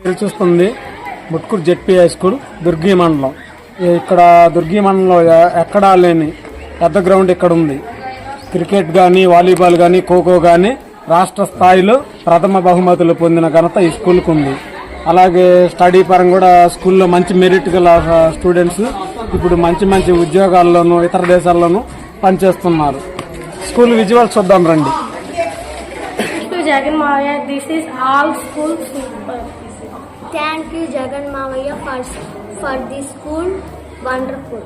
మీరు చూస్తుంది Mutkur ZP high school Durgi మండలం. ఇక్కడ దుర్గి మండలంలో ఎక్కడా లేని పెద్ద గ్రౌండ్ ఇక్కడ ఉంది. క్రికెట్ కానీ వాలీబాల్ కానీ ఖోఖో కానీ రాష్ట్ర స్థాయిలో ప్రథమ బహుమతులు పొందిన ఘనత ఈ స్కూల్కు ఉంది. అలాగే స్టడీ పరంగా కూడా స్కూల్లో మంచి మెరిట్ గల స్టూడెంట్స్ ఇప్పుడు మంచి మంచి ఉద్యోగాల్లోనూ ఇతర దేశాల్లోనూ పనిచేస్తున్నారు. స్కూల్ విజువల్స్ చూద్దాం రండి. Jagan Maya. This is all school super. Thank you, Jagan Mavaya, for, for this school. Wonderful.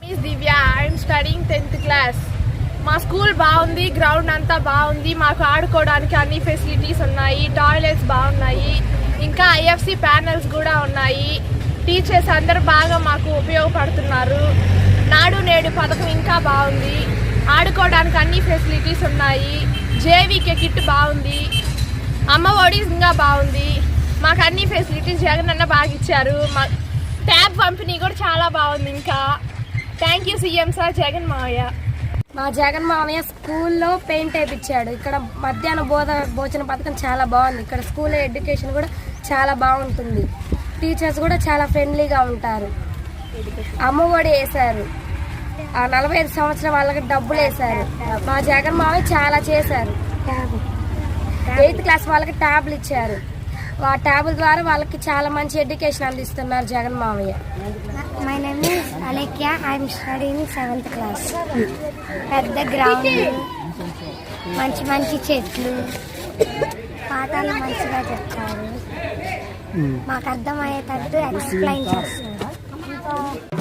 Miss Divya I'm studying tenth class మా స్కూల్ బాగుంది గ్రౌండ్ అంతా బాగుంది మాకు ఆడుకోవడానికి అన్ని ఫెసిలిటీస్ ఉన్నాయి టాయిలెట్స్ బాగున్నాయి ఇంకా ఐఎఫ్సి ప్యానల్స్ కూడా ఉన్నాయి టీచర్స్ అందరూ బాగా మాకు ఉపయోగపడుతున్నారు. నాడు నేడు పథకం ఇంకా బాగుంది. ఆడుకోవడానికి అన్ని ఫెసిలిటీస్ ఉన్నాయి. జేవీకే కిట్ బాగుంది. అమ్మ ఒడి ఇంకా బాగుంది. మాకు అన్ని ఫెసిలిటీస్ జగన్ అన్న బాగా ఇచ్చారు. మా ట్యాబ్ పంపిణీ కూడా చాలా బాగుంది ఇంకా. Thank you CM sir. Jagan మావయ్య. మా జగన్ మామయ్య స్కూల్లో పెయింట్ వేయించాడు ఇక్కడ మధ్యాహ్న బోధ భోజన పథకం చాలా బాగుంది. ఇక్కడ స్కూల్ ఎడ్యుకేషన్ కూడా చాలా బాగుంటుంది. టీచర్స్ కూడా చాలా ఫ్రెండ్లీగా ఉంటారు. అమ్మఒడి వేశారు. ఆ నలభై ఐదు సంవత్సరం వాళ్ళకి డబ్బులు వేశారు. మా జగన్ మామయ్య చాలా చేశారు. ఎయిత్ క్లాస్ వాళ్ళకి ట్యాబ్లు ఇచ్చారు. ఆ ట్యాబుల ద్వారా వాళ్ళకి చాలా మంచి ఎడ్యుకేషన్ అందిస్తున్నారు జగన్ మామయ్య my name is Alekya. I'm studying seventh class పెద్ద గ్రౌండ్ మంచి మంచి చెట్లు. పాఠాలు మంచిగా చెప్తారు. మాకు అర్థమయ్యేటట్టు ఎక్స్ప్లెయిన్ చేస్తున్నారు.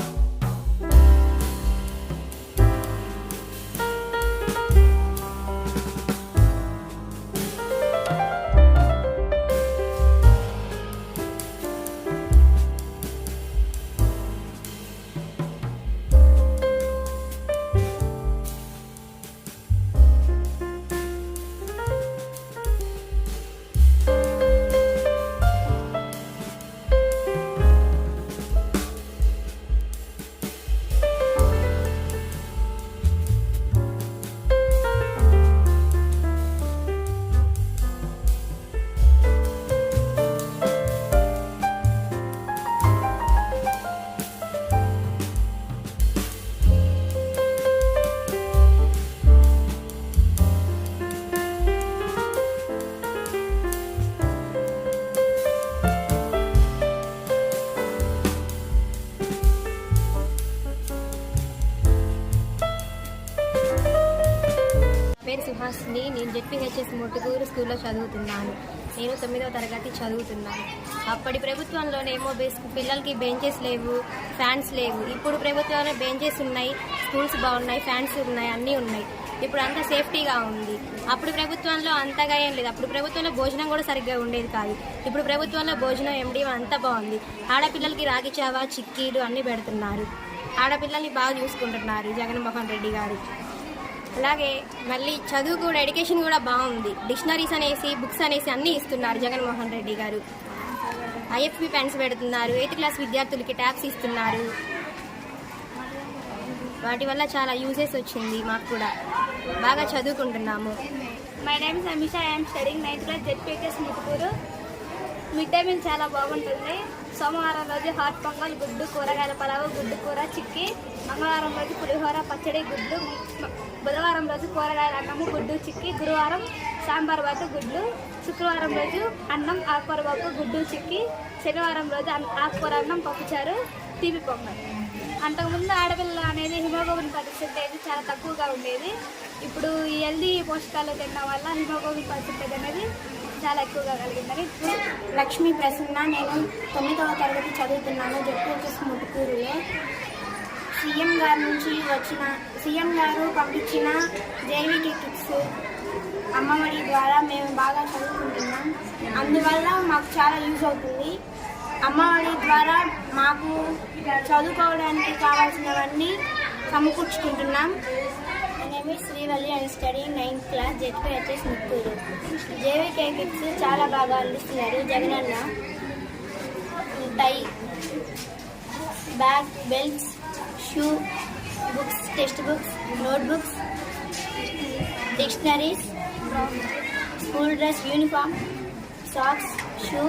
పేరు నేను జెడ్పీహెచ్ఎస్ మొట్టుకూరు స్కూల్లో చదువుతున్నాను. నేను తొమ్మిదవ తరగతి చదువుతున్నాను. అప్పటి ప్రభుత్వంలోనేమో బెస్ పిల్లలకి బెంచెస్ లేవు ఫ్యాన్స్ లేవు. ఇప్పుడు ప్రభుత్వంలో బెంచెస్ ఉన్నాయి స్కూల్స్ బాగున్నాయి ఫ్యాన్స్ ఉన్నాయి అన్నీ ఉన్నాయి. ఇప్పుడు అంతా సేఫ్టీగా ఉంది. అప్పుడు ప్రభుత్వంలో అంతగా ఏం లేదు. అప్పుడు ప్రభుత్వంలో భోజనం కూడా సరిగ్గా ఉండేది కాదు. ఇప్పుడు ప్రభుత్వంలో భోజనం ఎండి అంతా బాగుంది. ఆడపిల్లలకి రాగి చావా చిక్కీలు అన్నీ పెడుతున్నారు. ఆడపిల్లల్ని బాగా చూసుకుంటున్నారు జగన్మోహన్ రెడ్డి గారు. అలాగే మళ్ళీ చదువు కూడా ఎడ్యుకేషన్ కూడా బాగుంది. డిక్షనరీస్ అనేసి బుక్స్ అనేసి అన్నీ ఇస్తున్నారు జగన్మోహన్ రెడ్డి గారు. ఐఎఫ్పి పెన్స్ పెడుతున్నారు. ఎయిత్ క్లాస్ విద్యార్థులకి ట్యాబ్స్ ఇస్తున్నారు. వాటి వల్ల చాలా యూజెస్ వచ్చింది మాకు కూడా. బాగా చదువుకుంటున్నాము. My name is I'm studying ninth class ZPHS Muttukuru midday meal చాలా బాగుంటుంది. సోమవారం రోజు హాట్ పొంగల్ గుడ్డు కూరగాయల పలావు గుడ్డు కూర చిక్కి. మంగళవారం రోజు పులిహోర పచ్చడి గుడ్డు బుధవారం రోజు కూరగాయల అన్నము గుడ్డు చిక్కి. గురువారం సాంబార్ బాటు గుడ్లు శుక్రవారం రోజు అన్నం ఆకుకూర పప్పు గుడ్డు చిక్కి. శనివారం రోజు అన్- ఆకుకూర అన్నం పప్పుచారు తీపి పొంగల్. అంతకుముందు ఆడపిల్ల అనేది హిమోగ్లోబిన్ పర్సెంటేజ్ చాలా తక్కువగా ఉండేది. ఇప్పుడు ఈ హెల్దీ పోషకాలు తినడం వల్ల హిమోగ్లోబిన్ పర్సెంటేజ్ అనేది చాలా ఎక్కువగా కలిగిందని లక్ష్మీ ప్రసన్న నేను తొమ్మిదవ తరగతి చదువుతున్నాను జడ్పీహెచ్ఎస్ ముట్టుకూరులో సీఎం గారి నుంచి వచ్చిన సీఎం గారు పంపించిన జైవిక కిట్స్ అమ్మఒడి ద్వారా మేము బాగా చదువుకుంటున్నాం. అందువల్ల మాకు చాలా యూజ్ అవుతుంది. అమ్మఒడి ద్వారా మాకు చదువుకోవడానికి కావాల్సినవన్నీ సమకూర్చుకుంటున్నాం. Name Srivalli and study ninth class ZPHS Muthur. JVK kits చాలా బాగా అందిస్తున్నారు. Jagananna tie bag belts shoe books textbooks notebooks dictionaries school dress uniform socks shoe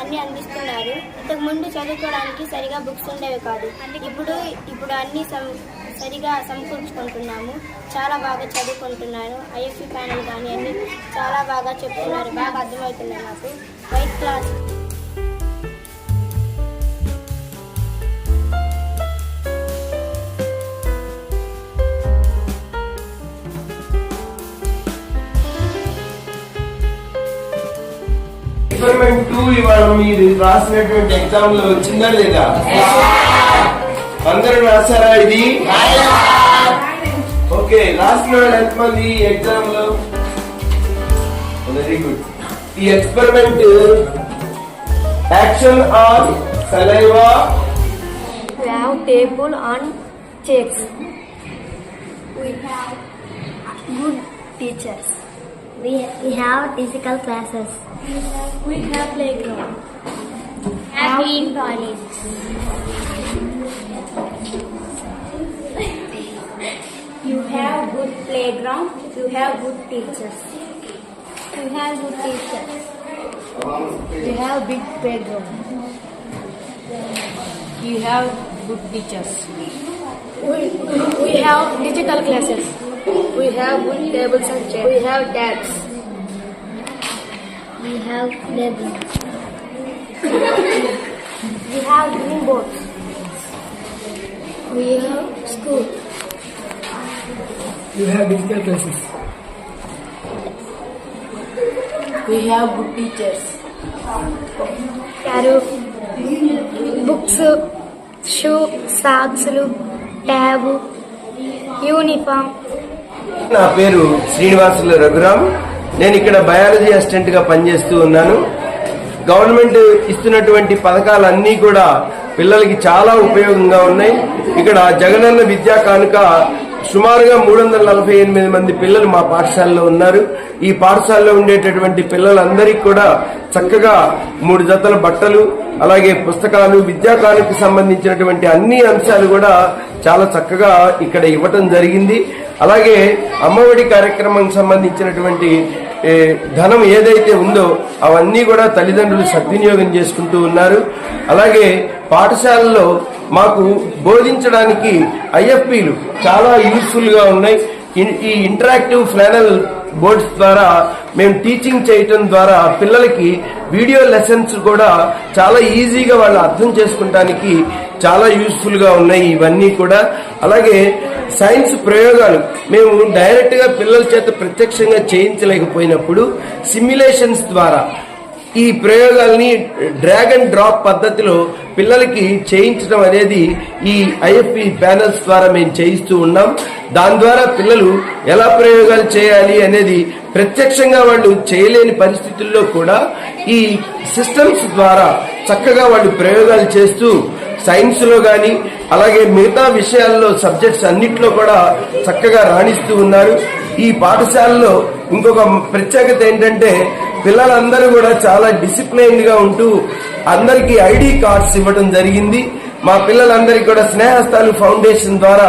అన్నీ అందిస్తున్నారు. ఇంతకుముందు చదువుకోవడానికి సరిగా బుక్స్ ఉండేవి కాదు. ఇప్పుడు ఇప్పుడు అన్నీ సం సరిగా సమకూర్చుకుంటున్నాము. చాలా బాగా చదువుకుంటున్నాను ఐఎఫ్సి ప్యానల్ కానీ అన్ని చాలా బాగా చెప్తున్నారు. బాగా అర్థమవుతున్నాయి నాకు వైట్ క్లాస్ ఎక్స్పెరిమెంట్ టూ ఇవాళ మీరు రాసినటువంటి ఎగ్జామ్లో వచ్చిందా లేదా? అందరూ రాశారా ఇది ఓకే రాసిన వాళ్ళు ఎంతమంది ఎగ్జామ్ లో వెరీ గుడ్ ఈ experiment action on saliva We have table and chairs. We have good teachers. We, we have physical classes. We have playground. Have clean toilets. You have good playground. You have good teachers. You have good teachers. You have big playground. You have good teachers. We, have digital classes. We have good tables and chairs. We have tabs. We have labels. we have green boards. We have school. You have digital classes. We have good teachers. Carry books, shoe, socks, tab, uniform. నా పేరు శ్రీనివాసులు రఘురామ్ నేను ఇక్కడ biology అసిస్టెంట్గా పనిచేస్తూ ఉన్నాను government ఇస్తున్నటువంటి పథకాలన్నీ కూడా పిల్లలకి చాలా ఉపయోగంగా ఉన్నాయి ఇక్కడ జగనన్న విద్యా కానుక సుమారుగా మూడు వందల నలభై ఎనిమిది మంది పిల్లలు మా పాఠశాలలో ఉన్నారు. ఈ పాఠశాలలో ఉండేటటువంటి పిల్లలందరికీ కూడా చక్కగా మూడు జతల బట్టలు అలాగే పుస్తకాలు విద్యా సంబంధించినటువంటి అన్ని అంశాలు కూడా చాలా చక్కగా ఇక్కడ ఇవ్వటం జరిగింది. అలాగే అమ్మఒడి కార్యక్రమం సంబంధించినటువంటి ధనం ఏదైతే ఉందో అవన్నీ కూడా తల్లిదండ్రులు సద్వినియోగం చేసుకుంటూ ఉన్నారు. అలాగే పాఠశాలలో మాకు బోధించడానికి ఐఎఫ్పీలు చాలా యూస్ఫుల్గా ఉన్నాయి. ఈ ఇంటరాక్టివ్ ఫ్లానల్ బోర్డ్స్ ద్వారా మేము టీచింగ్ చేయటం ద్వారా పిల్లలకి వీడియో లెసన్స్ కూడా చాలా ఈజీగా వాళ్ళు అర్థం చేసుకుంటానికి చాలా యూస్ఫుల్గా ఉన్నాయి ఇవన్నీ కూడా. అలాగే సైన్స్ ప్రయోగాలు మేము డైరెక్ట్గా పిల్లల చేత ప్రత్యక్షంగా చేయించలేకపోయినప్పుడు సిమ్యులేషన్స్ ద్వారా ఈ ప్రయోగాల్ని డ్రాగ్ అండ్ డ్రాప్ పద్ధతిలో పిల్లలకి చేయించడం అనేది ఈ ఐఎఫ్పి ప్యానల్స్ ద్వారా మేము చేయిస్తూ ఉన్నాం. దాని ద్వారా పిల్లలు ఎలా ప్రయోగాలు చేయాలి అనేది ప్రత్యక్షంగా వాళ్ళు చేయలేని పరిస్థితుల్లో కూడా ఈ సిస్టమ్స్ ద్వారా చక్కగా వాళ్ళు ప్రయోగాలు చేస్తూ సైన్స్లో కానీ అలాగే మిగతా విషయాల్లో సబ్జెక్ట్స్ అన్నిట్లో కూడా చక్కగా రాణిస్తూ ఉన్నారు. ఈ పాఠశాలలో ఇంకొక ప్రత్యేకత ఏంటంటే పిల్లలందరూ కూడా చాలా డిసిప్లైన్డ్గా ఉంటూ అందరికీ ఐడి కార్డ్స్ ఇవ్వడం జరిగింది. మా పిల్లలందరికీ కూడా స్నేహస్థాలు ఫౌండేషన్ ద్వారా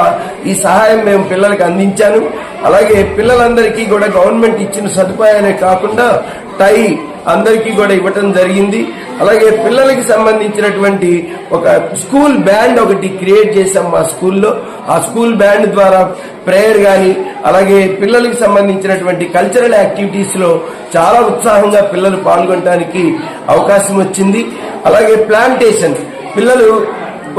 ఈ సహాయం మేము పిల్లలకు అందించాను. అలాగే పిల్లలందరికీ కూడా గవర్నమెంట్ ఇచ్చిన సదుపాయాలే కాకుండా టై అందరికీ కూడా ఇవ్వటం జరిగింది. అలాగే పిల్లలకి సంబంధించినటువంటి ఒక స్కూల్ బ్యాండ్ ఒకటి క్రియేట్ చేశాం మా స్కూల్లో. ఆ స్కూల్ బ్యాండ్ ద్వారా ప్రేయర్ కానీ అలాగే పిల్లలకి సంబంధించినటువంటి కల్చరల్ యాక్టివిటీస్లో చాలా ఉత్సాహంగా పిల్లలు పాల్గొనడానికి అవకాశం వచ్చింది. అలాగే ప్లాంటేషన్ పిల్లలు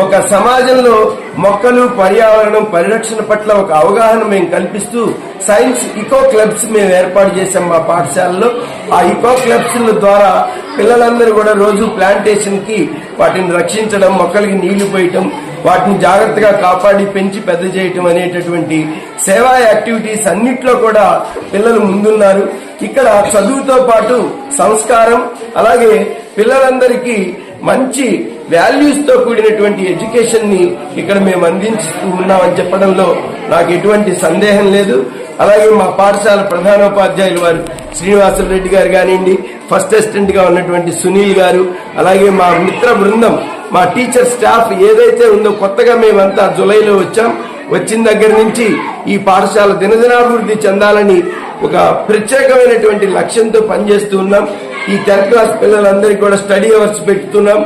ఒక సమాజంలో మొక్కలు పర్యావరణం పరిరక్షణ పట్ల ఒక అవగాహన మేము కల్పిస్తూ సైన్స్ ఇకో క్లబ్స్ మేము ఏర్పాటు చేశాం మా పాఠశాలలో. ఆ ఇకో క్లబ్స్ ద్వారా పిల్లలందరూ కూడా రోజు ప్లాంటేషన్కి వాటిని రక్షించడం మొక్కలకి నీళ్ళు పోయటం వాటిని జాగ్రత్తగా కాపాడి పెంచి పెద్ద చేయటం అనేటటువంటి సేవా యాక్టివిటీస్ అన్నిట్లో కూడా పిల్లలు ముందున్నారు. ఇక్కడ చదువుతో పాటు సంస్కారం అలాగే పిల్లలందరికీ మంచి వాల్యూస్తో కూడినటువంటి ఎడ్యుకేషన్ని ఇక్కడ మేము అందించుతూ ఉన్నామని చెప్పడంలో నాకు ఎటువంటి సందేహం లేదు. అలాగే మా పాఠశాల ప్రధానోపాధ్యాయులు వారు శ్రీనివాసులు రెడ్డి గారు కానివ్వండి ఫస్ట్ అసిస్టెంట్గా ఉన్నటువంటి సునీల్ గారు అలాగే మా మిత్ర బృందం మా టీచర్ స్టాఫ్ ఏదైతే ఉందో కొత్తగా మేమంతా జులైలో వచ్చాం వచ్చిన దగ్గర నుంచి ఈ పాఠశాల దినదినాభివృద్ధి చెందాలని ఒక ప్రత్యేకమైనటువంటి లక్ష్యంతో పనిచేస్తూ ఉన్నాం. ఈ టెన్త్ క్లాస్ పిల్లలందరికీ కూడా స్టడీ అవర్స్ పెడుతున్నాం.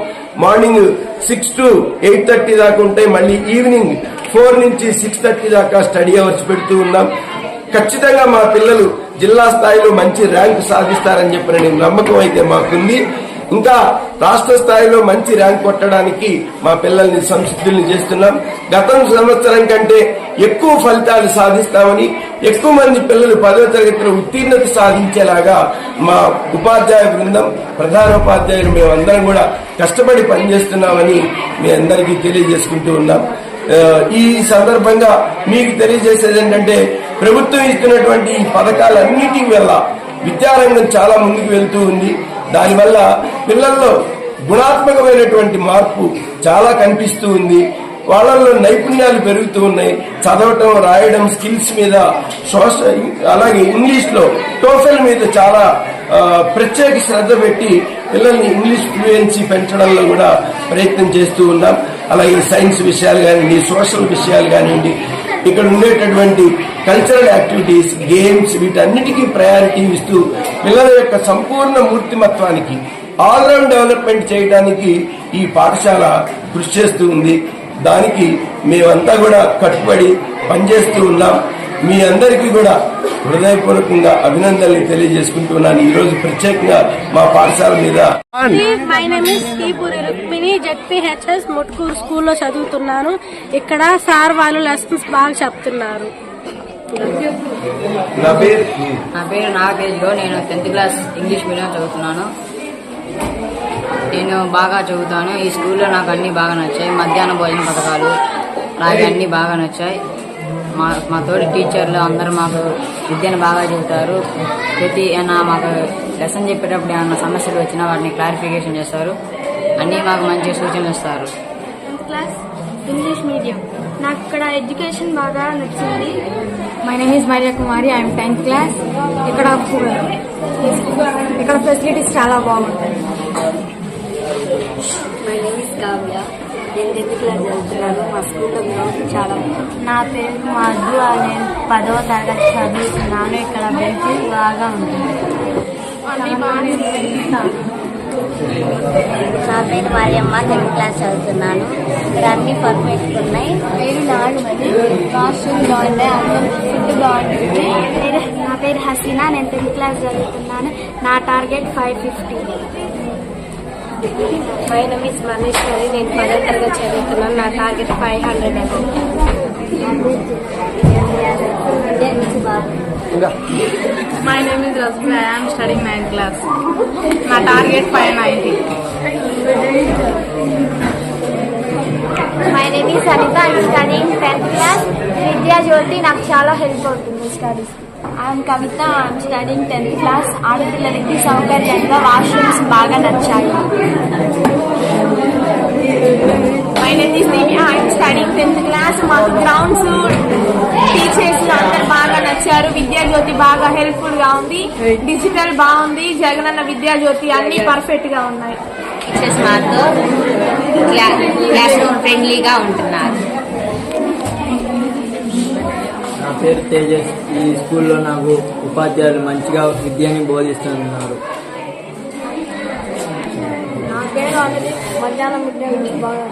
Morning six to eight thirty దాకా ఉంటాయి. మళ్ళీ ఈవినింగ్ ఫోర్ నుంచి సిక్స్ థర్టీ దాకా స్టడీ అవర్స్ పెడుతూ ఉన్నాం. ఖచ్చితంగా మా పిల్లలు జిల్లా స్థాయిలో మంచి ర్యాంకు సాధిస్తారని చెప్పిన నమ్మకం అయితే మాకుంది. ఇంకా రాష్ట్ర స్థాయిలో మంచి ర్యాంక్ కొట్టడానికి మా పిల్లల్ని సంసిద్ధుల్ని చేస్తున్నాం. గతం సంవత్సరం కంటే ఎక్కువ ఫలితాలు సాధిస్తామని ఎక్కువ మంది పిల్లలు పదవ తరగతిలో ఉత్తీర్ణత సాధించేలాగా మా ఉపాధ్యాయ బృందం ప్రధానోపాధ్యాయులు మేమందరం కూడా కష్టపడి పనిచేస్తున్నామని మీ అందరికీ తెలియజేసుకుంటూ ఉన్నాం. ఈ సందర్భంగా మీకు తెలియజేసేది ఏంటంటే ప్రభుత్వం ఇస్తున్నటువంటి ఈ పథకాలన్నిటి వల్ల విద్యారంగం చాలా ముందుకు వెళ్తూ ఉంది. దానివల్ల పిల్లల్లో గుణాత్మకమైనటువంటి మార్పు చాలా కనిపిస్తూ ఉంది. వాళ్ళల్లో నైపుణ్యాలు పెరుగుతూ ఉన్నాయి. చదవటం రాయడం స్కిల్స్ మీద సోషల్ అలాగే ఇంగ్లీష్లో టోఫెల్ మీద చాలా ప్రత్యేక శ్రద్ధ పెట్టి పిల్లల్ని ఇంగ్లీష్ ఫ్లూయెన్సీ పెంచడంలో కూడా ప్రయత్నం చేస్తూ ఉన్నాం. అలాగే సైన్స్ విషయాలు కానివ్వండి సోషల్ విషయాలు కానివ్వండి ఇక్కడ ఉండేటటువంటి కల్చరల్ యాక్టివిటీస్ గేమ్స్ వీటన్నిటికీ ప్రయారిటీ ఇస్తూ పిల్లల యొక్క సంపూర్ణ మూర్తిమత్వానికి ఆల్రౌండ్ డెవలప్మెంట్ చేయడానికి ఈ పాఠశాల కృషి చేస్తూ ఉంది. దానికి మేమంతా కూడా కట్టుబడి పనిచేస్తూ ఉన్నాం. మీ అందరికీ కూడా హృదయపూర్వకంగా అభినందనలు తెలియజేసుకుంటున్నాను. ఈ రోజు ప్రత్యేకంగా మా పాఠశాల మీద my name is Rukmini Mutkur స్కూల్లో చదువుతున్నాను. ఇక్కడ సార్ వాళ్ళు లెసన్స్ బాగా చెప్తున్నారు. నా పేరు నా పేరు నాగేజ్లో నేను టెన్త్ క్లాస్ ఇంగ్లీష్ మీడియం చదువుతున్నాను. నేను బాగా చదువుతాను. ఈ స్కూల్లో నాకు అన్ని బాగా నచ్చాయి. మధ్యాహ్న భోజన పథకాలు అలాగే అన్ని బాగా నచ్చాయి. మా మా తోటి టీచర్లు అందరూ మాకు విద్యను బాగా చెబుతారు. ప్రతి ఏమైనా మాకు లెసన్ చెప్పేటప్పుడు ఏమైనా సమస్యలు వచ్చినా వాటిని క్లారిఫికేషన్ చేస్తారు. అన్నీ మాకు మంచి సూచనలు ఇస్తారు. Class English medium. నాకు ఇక్కడ ఎడ్యుకేషన్ బాగా నచ్చింది. My name is Maria Kumari I'm tenth class ఇక్కడ ఇక్కడ ఫెసిలిటీస్ చాలా బాగుంటాయి. మై నేమ్ ఇస్ కావ్య నేను టెన్త్ క్లాస్ చదువుతున్నాను. మా స్కూల్లో గ్రౌండ్ చాలా నా పేరు మధు నేను పదవ తరగతి చదువుతున్నాను. ఇక్కడ బెంచ్ బాగా ఉంటుంది. నా పేరు మరియమ్మ టెన్త్ క్లాస్ చదువుతున్నాను. ఇక్కడ అన్ని పర్ఫెక్ట్ ఉన్నాయి. పేరు నాగమణి వాష్రూమ్ బాగుంటాయి అందరం ఫుడ్ బాగుంటుంది. నా పేరు హసీనా. నేను టెన్త్ క్లాస్ చదువుతున్నాను. నా target five fifty my name is Maneeshwari నేను పదో తరగతి చదువుతున్నాను. నా target five hundred my name is Rasmin I am studying ninth class నా target five ninety my name is Anitha I studying tenth class Vidya Jyothi నాకు చాలా help అవుతుంది studies I'm Kavitha I'm studying tenth class ఆడపిల్లలకి సౌకర్యంగా washrooms బాగా నచ్చాయి. I'm studying tenth class మాకు grounds teachers అందరు బాగా నచ్చారు. విద్యా జ్యోతి బాగా హెల్ప్ఫుల్గా ఉంది. డిజిటల్ బాగుంది. జగనన్న విద్యా జ్యోతి అన్ని పర్ఫెక్ట్గా ఉన్నాయి. టీచర్స్ మాతో క్లాస్ రూమ్ ఫ్రెండ్లీగా ఉంటున్నారు. నా పేరు తేజస్. ఈ స్కూల్లో నాకు ఉపాధ్యాయులు మంచిగా విద్యని బోధిస్తున్నారు. నా పేరు మధ్యాహ్నం మిడ్ బాగా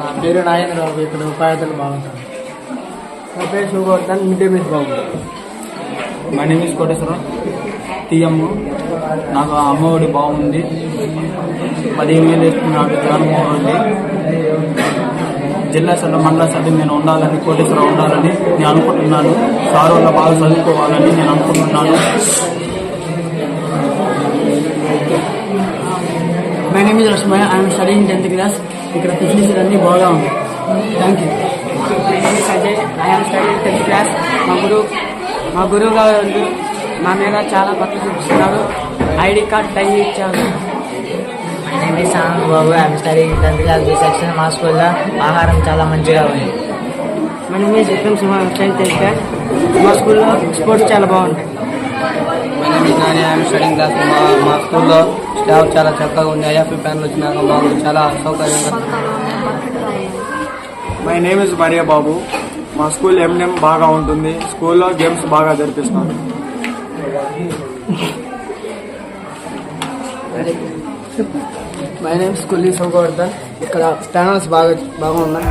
నా పేరు నాగేంద్రబాబు ఇక్కడ ఉపాధ్యాయులు బాగుంటారు. నా పేరు శుభవర్ధన్ మిడ్ డే మీల్స్ బాగుంటారు my name is Koteswaram TM నాకు అమ్మఒడి బాగుంది. పదిహేను వేలు ఇస్తున్నాడు జగన్మోహన్ రెడ్డి. జిల్లా సభ మండల సభ నేను ఉండాలని కోటేశ్వరం ఉండాలని నేను అనుకుంటున్నాను. సార్ వల్ల బాగా చదువుకోవాలని నేను అనుకుంటున్నాను. My name is Rasmaya I'm studying tenth class ఇక్కడ ఫెసిలిటీస్ అన్నీ బాగా ఉన్నాయి thank you Ajay I'm studying tenth class మా గురువు మా గురువు గారు మా మీద చాలా పక్కన చూపిస్తున్నారు ఐడి కార్డ్ టై ఇచ్చారు my song Babu I'm studying tenth class B section మా స్కూల్లో ఆహారం చాలా మంచిగా ఉంది మా name is Vikram Simha tenth class మా స్కూల్లో స్పోర్ట్స్ చాలా బాగుంటాయి స్టడింగ్ క్లాస్ మా మా స్కూల్లో స్టాఫ్ చాలా చక్కగా ఉంది. ఐఎఫ్పి ప్యాన్లు వచ్చినాక మాకు చాలా సౌకర్యంగా my name is Maria Babu మా స్కూల్ ఎంఎం బాగా ఉంటుంది. స్కూల్లో గేమ్స్ బాగా జరిపిస్తారు. మై నేమ్ స్కూల్ సౌకవర్ధన్ ఇక్కడ స్టాండర్డ్స్ బాగా బాగున్నాయి